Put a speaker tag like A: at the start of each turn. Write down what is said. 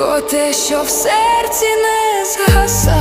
A: бо те, що в серці не згасає.